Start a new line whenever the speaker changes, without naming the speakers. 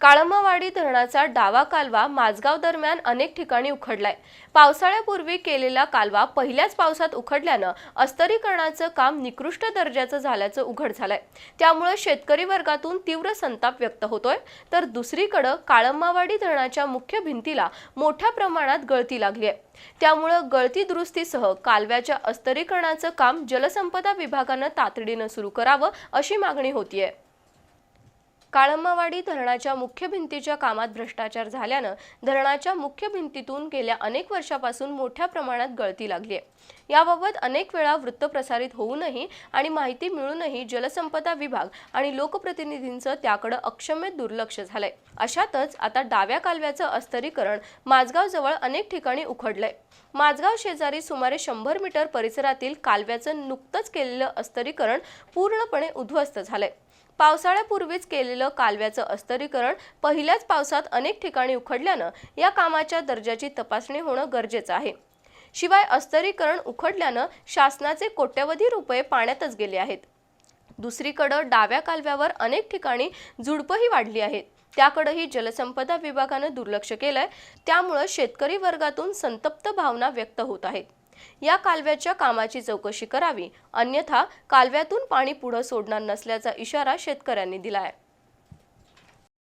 काळंबावाडी धरणाचा डावा कालवा माझगाव दरम्यान अनेक ठिकाणी उखडलाय. पावसाळ्यापूर्वी केलेला कालवा पहिल्याच पावसात उखडल्यानं अस्तरीकरणाचं काम निकृष्ट दर्जाचं झाल्याचं उघड झालंय. त्यामुळे शेतकरी वर्गातून तीव्र संताप व्यक्त होतोय. तर दुसरीकडं काळंबावाडी धरणाच्या मुख्य भिंतीला मोठ्या प्रमाणात गळती लागली आहे त्यामुळं गळती दुरुस्तीसह कालव्याच्या अस्तरीकरणाचं काम जलसंपदा विभागानं तातडीनं सुरू करावं अशी मागणी होतीये. काळंबावाडी धरणाच्या मुख्य भिंतीच्या कामात भ्रष्टाचार झाल्यानं धरणाच्या मुख्य भिंतीतून गेल्या अनेक वर्षापासून मोठ्या प्रमाणात गळती लागली आहे. याबाबत अनेक वेळा वृत्त प्रसारित होऊनही आणि माहिती मिळूनही जलसंपदा विभाग आणि लोकप्रतिनिधींचं त्याकडे अक्षम्य दुर्लक्ष झालंय. अशातच आता डाव्या कालव्याचं अस्तरीकरण माझगावजवळ अनेक ठिकाणी उखडलंय माझगाव शेजारी सुमारे शंभर मीटर परिसरातील कालव्याचं नुकतंच केलेलं अस्तरीकरण पूर्णपणे उद्ध्वस्त झालंय. पावसाळ्यापूर्वीच केलेलं केलेलं कालव्याचं अस्तरीकरण पहिल्याच पावसात अनेक ठिकाणी उखडल्यानं या कामाच्या दर्जाची तपासणी होणं गरजेचं आहे. शिवाय अस्तरीकरण उखडल्यानं शासनाचे कोट्यवधी रुपये पाण्यातच गेले आहेत. दुसरीकडं डाव्या कालव्यावर अनेक ठिकाणी झुडपंही वाढली आहेत. त्याकडेही जलसंपदा विभागानं दुर्लक्ष केलंय. त्यामुळं शेतकरी वर्गातून संतप्त भावना व्यक्त होत आहेत. या कालव्याच्या कामाची चौकशी करावी अन्यथा कालव्यातून पाणी पुढं सोडणार नसल्याचा इशारा शेतकऱ्यांनी दिला आहे